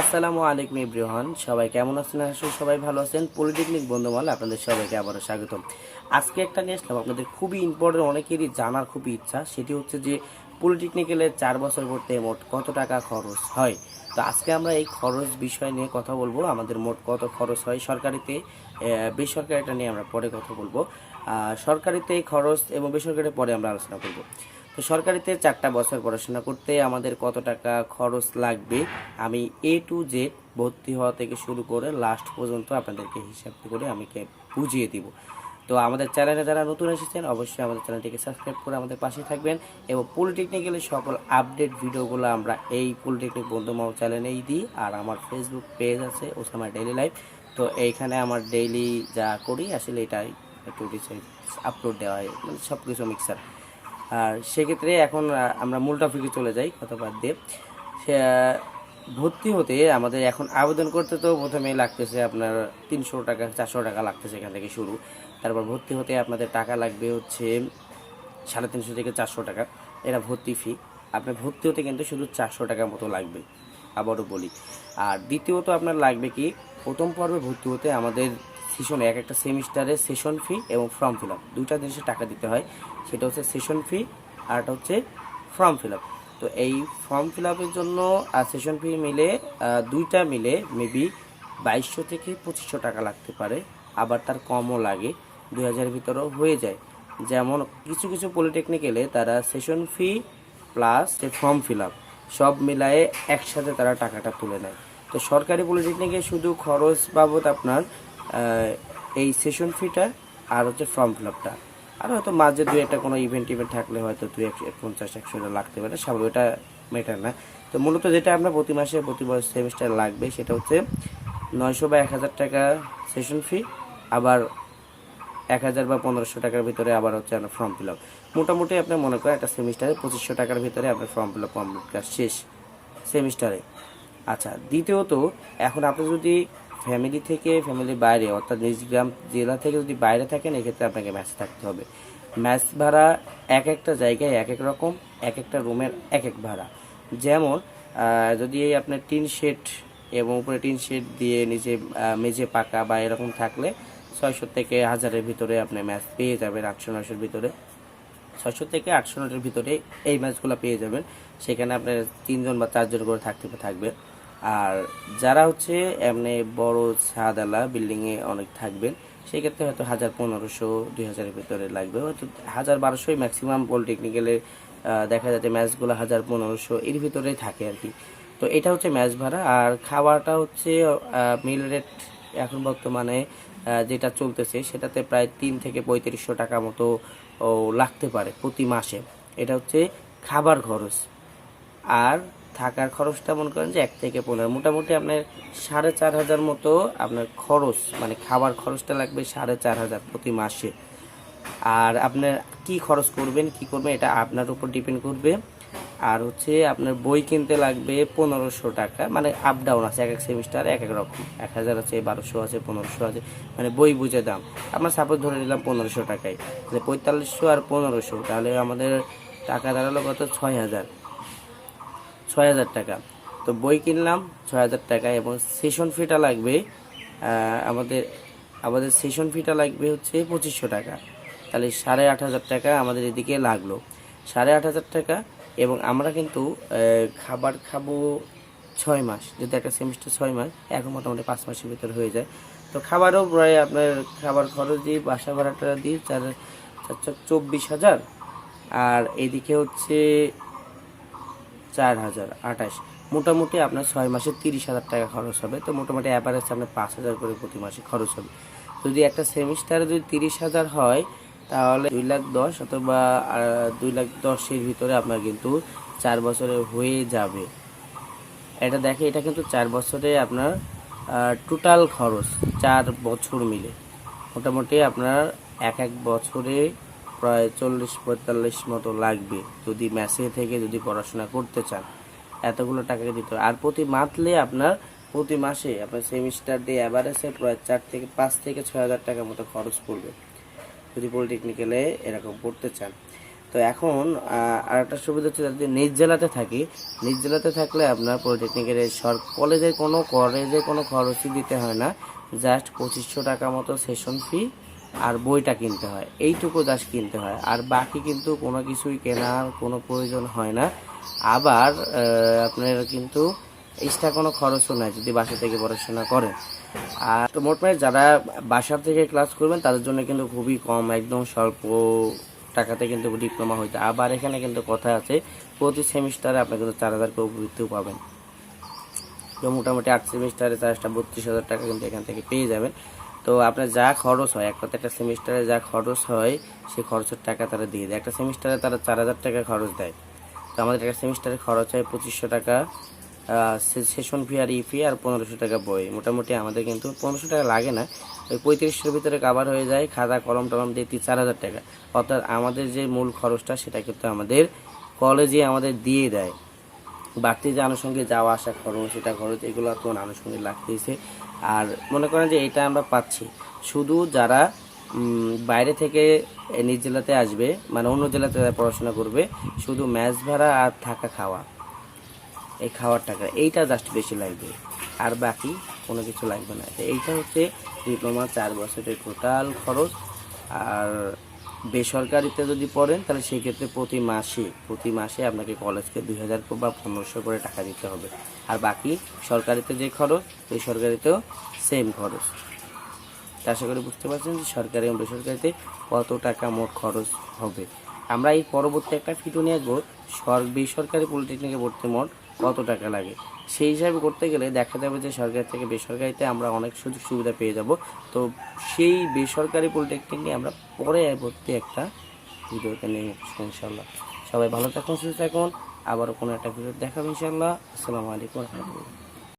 আসসালামু আলাইকুম ইব্রিহান সবাই কেমন আছেন? আসলে সবাই ভালো আছেন। পলিটেকনিক বন্ধুমাল, আপনাদের সবাইকে আবারও স্বাগতম। আজকে একটা নিয়ে আসলাম, আপনাদের খুবই ইম্পর্টেন্ট অনেকেরই জানার খুবই ইচ্ছা। সেটি হচ্ছে যে, পলিটেকনিক্যালে চার বছর করতে মোট কত টাকা খরচ হয়? তো আজকে আমরা এই খরচ বিষয় নিয়ে কথা বলব। আমাদের মোট কত খরচ হয় সরকারিতে? বেসরকারিটা নিয়ে আমরা পরে কথা বলব। সরকারিতে খরচ এবং বেসরকারি পরে আমরা আলোচনা করব। তো সরকারিতে চারটা বছর পড়াশোনা করতে আমাদের কত টাকা খরচ লাগবে, আমি এ টু জেড ভর্তি হওয়া থেকে শুরু করে লাস্ট পর্যন্ত আপনাদেরকে হিসাব করে আমি বুঝিয়ে দিব। তো আমাদের চ্যানেলে যারা নতুন এসেছেন, অবশ্যই আমাদের চ্যানেলটিকে সাবস্ক্রাইব করে আমাদের পাশে থাকবেন এবং পলিটেকনিক্যালের সকল আপডেট ভিডিওগুলো আমরা এই পলিটেকনিক বন্ধুমাও চ্যানেলেই দিই আর আমার ফেসবুক পেজ আছে, ওসামা ডেইলি লাইফ তো এইখানে আমার ডেইলি যা করি, আসলে এটাই একটু আপলোড দেওয়া হয় মানে সব কিছু মিক্সার আর সেক্ষেত্রে এখন আমরা মূল টপিকে চলে যাই কথা বাদ দিয়ে। ভর্তি হতে আমাদের এখন আবেদন করতে তো প্রথমে লাগতেছে আপনার তিনশো টাকা, চারশো টাকা লাগতেছে এখান থেকে শুরু। তারপর ভর্তি হতে আপনাদের টাকা লাগবে হচ্ছে সাড়ে তিনশো থেকে চারশো টাকা। এটা ভর্তি ফি আপনার ভর্তি হতে কিন্তু শুধু চারশো টাকার মতো লাগবে। আবারও বলি। আর দ্বিতীয়ত আপনার লাগবে কি, প্রথম পর্বে ভর্তি হতে আমাদের সেশনে এক, একটা সেমিস্টারে সেশন ফি এবং ফর্ম ফিল আপ দুইটা জিনিসে টাকা দিতে হয়, সেটা হচ্ছে সেশন ফি আর একটা হচ্ছে ফর্ম ফিল আপ তো এই ফর্ম ফিল আপের জন্য আর সেশন ফি মিলে দুইটা মিলে মেবি বাইশশো থেকে পঁচিশশো টাকা লাগতে পারে, আবার তার কমও লাগে, দুই হাজারের ভিতরেও হয়ে যায়। যেমন কিছু কিছু পলিটেকনিক্যালে তারা session fee plus form fill up সব মিলায়ে একসাথে তারা টাকাটা তুলে নেয়। তো সরকারি পলিটেকনিকে শুধু খরচ বাবদ আপনার এই সেশন ফিটা আর হচ্ছে ফর্ম ফিল আপটা আর হয়তো মাঝে দুই একটা কোনো ইভেন্ট ইভেন্ট থাকলে হয়তো দুই একশো পঞ্চাশ, একশো লাগতে পারে স্বাভাবিক ওটা মেটার না। তো মূলত যেটা আপনার প্রতি মাসে, প্রতি সেমিস্টার লাগবে সেটা হচ্ছে নয়শো বা এক হাজার টাকা সেশন ফি আবার এক হাজার বা পনেরোশো টাকার ভিতরে আবার হচ্ছে আপনার ফর্ম ফিল আপ মোটামুটি আপনি মনে করেন একটা সেমিস্টারে পঁচিশশো টাকার ভিতরে আপনার ফর্ম ফিল আপ কমপ্লিট কাজ শেষ সেমিস্টারে আচ্ছা দ্বিতীয়ত, এখন আপনি যদি ফ্যামিলি থেকে ফ্যামিলির বাইরে, অর্থাৎ নিজ গ্রাম, জেলা থেকে যদি বাইরে থাকেন, এক্ষেত্রে আপনাকে ম্যাচ থাকতে হবে। ম্যাচ ভাড়া এক একটা জায়গায় এক এক রকম, এক একটা রুমের এক এক ভাড়া। যেমন যদি এই আপনার টিন শেড এবং উপরে টিন শেড দিয়ে নিচে মেঝে পাকা বা এরকম থাকলে ছয়শো থেকে হাজারের ভিতরে আপনি ম্যাচ পেয়ে যাবেন, আটশো নয়শোর ভিতরে। ছয়শো থেকে আটশো নটের ভিতরে এই ম্যাচগুলো পেয়ে যাবেন। সেখানে আপনার তিনজন বা চারজন করে থাকতে থাকবে। আর যারা হচ্ছে এমনি বড় ছাদালা বিল্ডিংয়ে অনেক থাকবেন, সেক্ষেত্রে হয়তো হাজার পনেরোশো, দুই হাজারের ভিতরে লাগবে। হয়তো হাজার বারোশোই ম্যাক্সিমাম পলিটেকনিক্যালে দেখা যাচ্ছে ম্যাচগুলো হাজার পনেরোশো, এর ভিতরেই থাকে আর কি। তো এটা হচ্ছে ম্যাচ ভাড়া। আর খাওয়াটা হচ্ছে মিল রেট এখন বর্তমানে যেটা চলতেছে, সেটাতে প্রায় তিন থেকে পঁয়ত্রিশশো টাকা মতো লাগতে পারে প্রতি মাসে। এটা হচ্ছে খাবার খরচ। আর থাকার খরচটা মনে করেন যে এক থেকে পনেরো। মোটামুটি আপনার সাড়ে চার হাজার মতো আপনার খরচ মানে খাবার খরচটা লাগবে সাড়ে চার হাজার প্রতি মাসে। আর আপনার কি খরচ করবেন, কি করবেন, এটা আপনার উপর ডিপেন্ড করবে। আর হচ্ছে আপনার বই কিনতে লাগবে পনেরোশো টাকা মানে আপ ডাউন আছে, এক এক সেমিস্টার এক এক রকম। এক হাজার আছে, বারোশো আছে, পনেরোশো আছে মানে বই বুঝে দাম আমরা সাপোজ ধরে নিলাম পনেরোশো টাকায়। পঁয়তাল্লিশশো আর পনেরোশো, তাহলে আমাদের টাকা দাঁড়াল কত? ছয় হাজার। ছয় হাজার টাকা। তো বই কিনলাম ছয় হাজার টাকা এবং সেশন ফিটা লাগবে আমাদের আমাদের সেশন ফিটা লাগবে হচ্ছে পঁচিশশো টাকা। তাহলে সাড়ে আট হাজার টাকা আমাদের এদিকে লাগল। সাড়ে আট হাজার টাকা এবং আমরা কিন্তু খাবার খাব ছয় মাস। যদি একটা সেমিস্টার ছয় মাস, এখন মোটামুটি পাঁচ মাসের ভিতরে হয়ে যায়। তো খাবারও প্রায় আপনার খাবার খরচ দিয়ে বাসা ভাড়াটা দিয়ে চার চার, চব্বিশ হাজার। আর এদিকে হচ্ছে চার হাজার আঠাশ। মোটামুটি আপনার ছয় মাসে তিরিশ হাজার টাকা খরচ হবে। তো মোটামুটি অ্যাভারেজ আপনার পাঁচ হাজার করে প্রতি মাসে খরচ হবে। যদি একটা সেমিস্টারে যদি তিরিশ হাজার হয়, তাহলে দুই লাখ দশ অথবা দুই লাখ দশের ভিতরে আপনার কিন্তু চার বছরে হয়ে যাবে। এটা দেখে, এটা কিন্তু চার বছরে আপনার টোটাল খরচ চার বছর মিলে। মোটামুটি আপনার এক এক বছরে প্রায় চল্লিশ পঁয়তাল্লিশ মতো লাগবে যদি ম্যাসে থেকে যদি পড়াশোনা করতে চান। এতগুলো টাকা দিতে হবে। আর প্রতি মান্থলি আপনার, প্রতি মাসে আপনার সেমিস্টার দিয়ে অ্যাভারেজে প্রায় চার থেকে পাঁচ থেকে ছয় হাজার টাকার মতো খরচ পড়বে যদি পলিটেকনিক্যালে এরকম পড়তে চান। তো এখন আর একটা সুবিধা হচ্ছে যদি নিজ জেলাতে থাকি। নিজ জেলাতে থাকলে আপনার পলিটেকনিকের সর কলেজের কোনো কলেজে কোনো খরচই দিতে হয় না। জাস্ট পঁচিশশো টাকা মতো সেশন ফি আর বইটা কিনতে হয়। এইটুকু জাস্ট কিনতে হয়। আর বাকি কিন্তু কোনো কিছুই কেনার কোনো প্রয়োজন হয় না। আবার আপনার কিন্তু এক্সট্রা কোনো খরচও নাই যদি বাসা থেকে পড়াশোনা করেন। আর তো মোটমাট যারা বাসা থেকে ক্লাস করবেন, তাদের জন্য কিন্তু খুবই কম, একদম স্বল্প টাকাতে কিন্তু ডিপ্লোমা হইতে। আবার এখানে কিন্তু কথা আছে, প্রতি সেমিস্টারে আপনি কিন্তু চার হাজার করে বৃত্তিও পাবেন। তো মোটামুটি আট সেমিস্টারে চার্জটা বত্রিশ হাজার টাকা কিন্তু এখান থেকে পেয়ে যাবেন। তো আপনার যা খরচ হয়, এক কথা একটা সেমিস্টারে যা খরচ হয় সেই খরচের টাকা তারা দিয়ে দেয়। একটা সেমিস্টারে তারা চার হাজার টাকা খরচ দেয়। তো আমাদের একটা সেমিস্টারে খরচ হয় পঁচিশশো টাকা সেশন ফি আর ই ফি আর পনেরোশো টাকা বই। মোটামুটি আমাদের কিন্তু পনেরোশো টাকা লাগে না। ওই পঁয়ত্রিশশোর ভিতরে কাভার হয়ে যায়, খাতা, কলম টলম দিয়ে তিন চার হাজার টাকা। অর্থাৎ আমাদের যে মূল খরচটা, সেটা কিন্তু আমাদের কলেজে আমাদের দিয়ে দেয়। বাড়তি যে আনুষঙ্গিক যাওয়া আসা খরচ, সেটা খরচ, এগুলো তো আনুষঙ্গিক লাগতেইছে। আর মনে করেন যে এটা আমরা পাচ্ছি। শুধু যারা বাইরে থেকে নিজ জেলাতে আসবে মানে অন্য জেলাতে যারা পড়াশোনা করবে, শুধু ম্যাচ ভাড়া আর থাকা খাওয়া। এই খাওয়ার টাকা, এইটা জাস্ট বেশি লাগবে। আর বাকি কোনো কিছু লাগবে না। এইটা হচ্ছে ডিপ্লোমা, চার বছরের টোটাল খরচ। আর বেসরকারিতে যদি পড়েন, তাহলে সেক্ষেত্রে প্রতি মাসে প্রতি মাসে আপনাকে কলেজকে দুই হাজার বা পনেরোশো করে টাকা দিতে হবে। আর বাকি সরকারিতে যে খরচ, ওই সরকারিতেও সেম খরচ। আশা করি বুঝতে পারছেন যে সরকারি এবং বেসরকারিতে কত টাকা মোট খরচ হবে। আমরা এই পরবর্তী একটা ভিডিও নিয়ে আসব, সর, বেসরকারি পলিটেকনিকে ভর্তি মোট কত টাকা লাগে। সেই হিসাবে করতে গেলে দেখা যাবে যে সরকারি থেকে বেসরকারিতে আমরা অনেক সুযোগ সুবিধা পেয়ে যাব। তো সেই বেসরকারি পলিটেকনিকে আমরা পরে ভর্তি একটা ভিডিওতে নিয়ে আসব ইনশাল্লাহ সবাই ভালো থাকুন, সুস্থ থাকুন। আবারও কোনো একটা ভিডিও দেখাবো ইনশাল্লাহ আসসালামু আলাইকুম রহমতুল্লাহ।